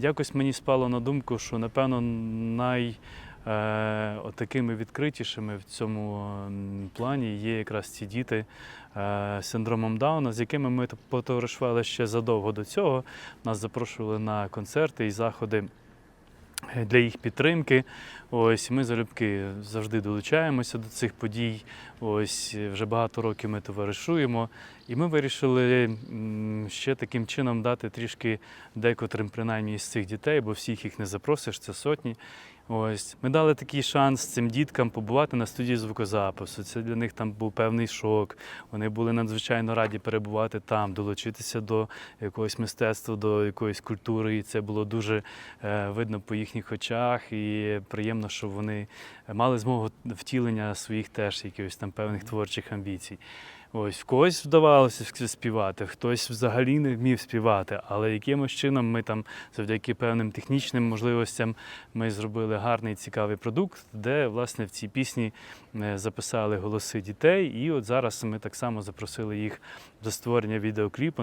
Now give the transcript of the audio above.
Якось мені спало на думку, що напевно най е, такими відкритішими в цьому плані є якраз ці діти е, з синдромом Дауна, з якими ми потоваришували ще задовго до цього. Нас запрошували на концерти і заходи е, для їх підтримки. Ось ми залюбки завжди долучаємося до цих подій. Ось вже багато років ми товаришуємо. І ми вирішили ще таким чином дати трішки декотрим, принаймні, з цих дітей, бо всіх їх не запросиш, це сотні. Ось ми дали такий шанс цим діткам побувати на студії звукозапису. Це для них там був певний шок. Вони були надзвичайно раді перебувати там, долучитися до якогось мистецтва, до якоїсь культури. І це було дуже е, видно по їхніх очах. І приємно, що вони мали змогу втілення своїх теж якихось там певних творчих амбіцій. Ось в когось вдавалося співати, хтось взагалі не вмів співати, але якимось чином ми там, завдяки певним технічним можливостям, ми зробили гарний цікавий продукт, де власне в цій пісні е, записали голоси дітей. І от зараз ми так само запросили їх до створення відеокліпу.